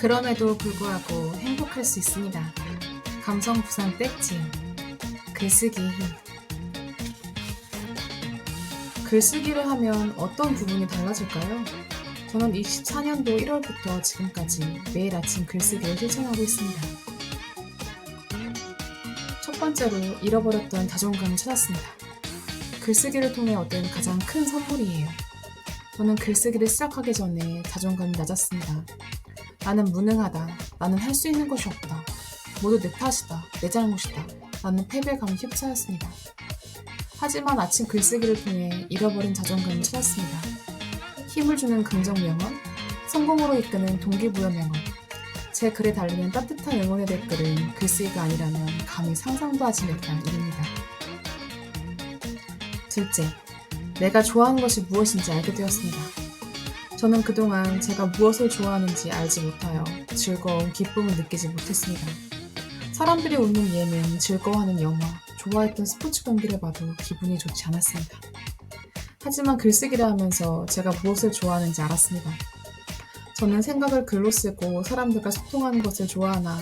그럼에도 불구하고 행복할 수 있습니다. 감성 부산 글쓰기의 힘 글쓰기를 하면 어떤 부분이 달라질까요? 저는 24년도 1월부터 지금까지 매일 아침 글쓰기를 실천하고 있습니다. 첫 번째로 잃어버렸던 자존감을 찾았습니다. 글쓰기를 통해 얻은 가장 큰 선물이에요. 저는 글쓰기를 시작하기 전에 자존감이 낮았습니다. 나는 무능하다. 나는 할 수 있는 것이 없다. 모두 내 탓이다. 내 잘못이다. 나는 패배감이 휩싸였습니다. 하지만 아침 글쓰기를 통해 잃어버린 자존감을 찾았습니다. 힘을 주는 긍정 명언, 성공으로 이끄는 동기부여 명언, 제 글에 달리는 따뜻한 응원의 댓글은 글쓰기가 아니라면 감히 상상도 하지 못할 일입니다. 둘째, 내가 좋아하는 것이 무엇인지 알게 되었습니다. 저는 그동안 제가 무엇을 좋아하는지 알지 못하여 즐거움, 기쁨을 느끼지 못했습니다. 사람들이 웃는 예능, 즐거워하는 영화, 좋아했던 스포츠 경기를 봐도 기분이 좋지 않았습니다. 하지만 글쓰기를 하면서 제가 무엇을 좋아하는지 알았습니다. 저는 생각을 글로 쓰고 사람들과 소통하는 것을 좋아하나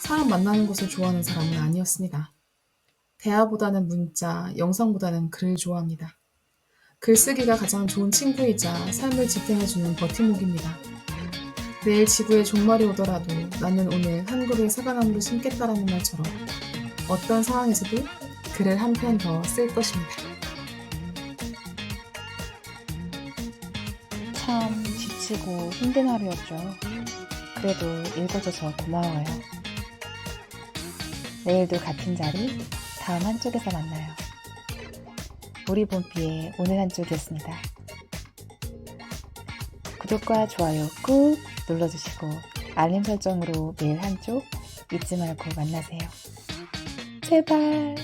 사람 만나는 것을 좋아하는 사람은 아니었습니다. 대화보다는 문자, 영상보다는 글을 좋아합니다. 글쓰기가 가장 좋은 친구이자 삶을 지탱해주는 버팀목입니다. 내일 지구에 종말이 오더라도 나는 오늘 한 그루의 사과나무를 심겠다라는 말처럼 어떤 상황에서도 글을 한 편 더 쓸 것입니다. 참 지치고 힘든 하루였죠. 그래도 읽어줘서 고마워요. 내일도 같은 자리, 다음 한쪽에서 만나요. 우리 봄비의 오늘 한쪽이었습니다. 구독과 좋아요 꾹 눌러주시고 알림 설정으로 매일 한쪽 잊지 말고 만나세요. 제발.